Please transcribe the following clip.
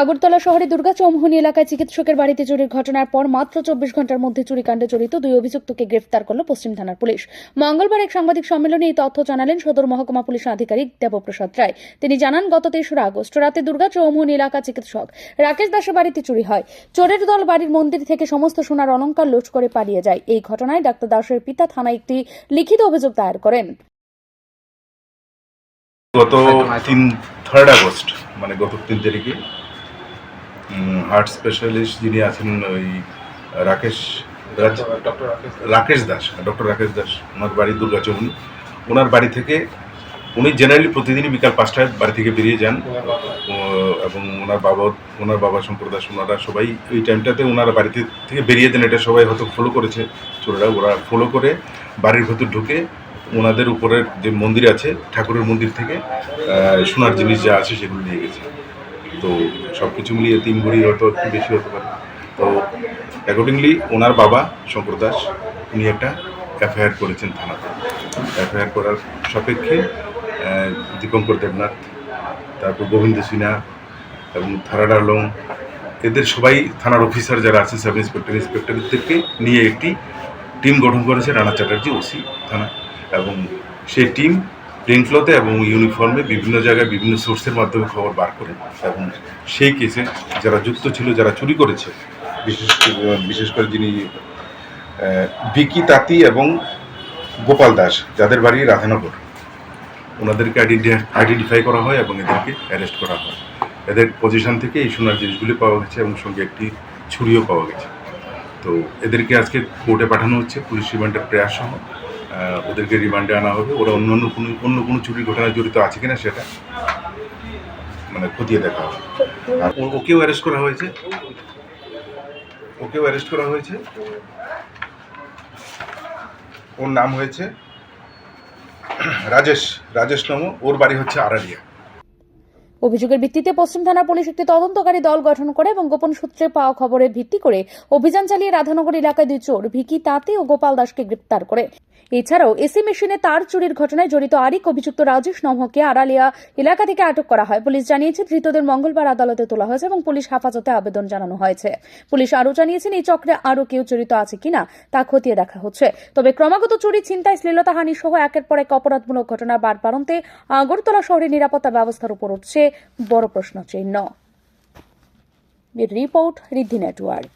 আগরতলা শহরে দুর্গা চৌমুহনী এলাকায় চিকিৎসকের বাড়িতে চুরির ঘটনার পর মাত্র চব্বিশ ঘণ্টার মধ্যে চুরিকাণ্ডে জড়িত দুই অভিযুক্তকে গ্রেফতার করল পশ্চিম থানার পুলিশ। মঙ্গলবার এক সাংবাদিক সম্মেলনে এই তথ্য জানালেন সদর মহকুমা পুলিশ আধিকারিক দেবপ্রসাদ রায়। তিনি জানান, গত তেসরা আগস্ট রাতে দুর্গা চৌমুহনী এলাকা চিকিৎসক রাকেশ দাসের বাড়িতে চুরি হয়। চোরের দল বাড়ির মন্দির থেকে সমস্ত সোনার অলংকার লুট করে পালিয়ে যায়। এই ঘটনায় ডাক্তার দাসের পিতা থানায় একটি লিখিত অভিযোগ দায়ের করেন। গত তিন থার্ড আগস্ট মানে গত তিন তারিখে হার্ট স্পেশালিস্ট যিনি আছেন ওই রাকেশ রাজ রাকেশ দাস। ডক্টর রাকেশ দাস ওনার বাড়ি দুর্গাচৌমনি ওনার বাড়ি থেকে উনি জেনারেলি প্রতিদিনই বিকাল পাঁচটায় বাড়ি থেকে বেরিয়ে যান। এবং ওনার বাবা ওনার বাবা সম্প্রদায় ওনারা সবাই ওই টাইমটাতে ওনারা বাড়িতে থেকে বেরিয়ে দেন। এটা সবাই হয়তো ফলো করেছে ছোটরা ওরা ফলো করে বাড়ির ভেতর ঢুকে ওনাদের উপরের যে মন্দির আছে ঠাকুরের মন্দির থেকে সোনার জিনিস যা আছে সেগুলো নিয়ে গেছে। তো সব কিছু মিলিয়ে তিন ভরি হয়তো একটু বেশি হতে পারে। তো অ্যাকর্ডিংলি ওনার বাবা শঙ্কর দাস, উনি একটা এফআইআর করেছেন থানাতে। এফআইআর করার সাপেক্ষে দীপঙ্কর দেবনাথ, তারপর গোবিন্দ সিনহা এবং থারাডা লং এদের সবাই থানার অফিসার যারা আছে সাব ইন্সপেক্টর ইন্সপেক্টরদেরকে নিয়ে একটি টিম গঠন করেছে রানা চ্যাটার্জি, ওসি থানা। এবং সেই টিম প্লেন ফ্লোতে এবং ইউনিফর্মে বিভিন্ন জায়গায় বিভিন্ন সোর্সের মাধ্যমে খবর বার করে এবং সেই কেসে যারা যুক্ত ছিল, যারা চুরি করেছে, বিশেষ বিশেষ করে যিনি ভিকি তাঁতি এবং গোপাল দাস, যাদের বাড়ি রাধানগর, ওনাদেরকে আইডেন্টিফাই করা হয় এবং এদেরকে অ্যারেস্ট করা হয়। এদের পজিশন থেকে এই সোনার জিনিসগুলি পাওয়া গেছে এবং সঙ্গে একটি ছুরিও পাওয়া গেছে। তো এদেরকে আজকে কোর্টে পাঠানো হচ্ছে, পুলিশ রিমান্ডের প্রয়াস সহ। ওদেরকে রিমান্ডে আনা হবে। ওরা অন্য অন্য কোনো অন্য কোনো চুরির ঘটনায় জড়িত আছে কিনা সেটা মানে খতিয়ে দেখা হবে। আর ওকেও অ্যারেস্ট করা হয়েছে। ওকেও অ্যারেস্ট করা হয়েছে। ওর নাম হয়েছে রাজেশ। রাজেশ নামও। ওর বাড়ি হচ্ছে আড়ালিয়া। অভিযোগের ভিত্তিতে পশ্চিম থানা পুলিশ একটি তদন্তকারী দল গঠন করে এবং গোপন সূত্রে পাওয়া খবরের ভিত্তি করে অভিযান চালিয়ে রাধানগর এলাকায় দুই চোর, ভিকি তাঁতি ও গোপাল দাসকে গ্রেপ্তার করে। এছাড়াও এসি মেশিনে তার চুরির ঘটনায় জড়িত আরেক অভিযুক্ত রাজেশ নহকে আড়ালিয়া এলাকা থেকে আটক করা হয়। পুলিশ জানিয়েছে, ধৃতদের মঙ্গলবার আদালতে তোলা হয়েছে এবং পুলিশ হেফাজতে আবেদন জানানো হয়েছে। পুলিশ আরও জানিয়েছেন, এই চক্রে আরও কেউ জড়িত আছে কিনা তা খতিয়ে দেখা হচ্ছে। তবে ক্রমাগত চুরি, ছিনতাই শ্লীলতাহানি সহ একের পর এক অপরাধমূলক ঘটনা বার বাড়ন্তে আগরতলা শহরের নিরাপত্তা ব্যবস্থার উপর উঠছে। বড় প্রশ্ন চিহ্ন রিপোর্ট রিদ্ধি নেটওয়ার্ক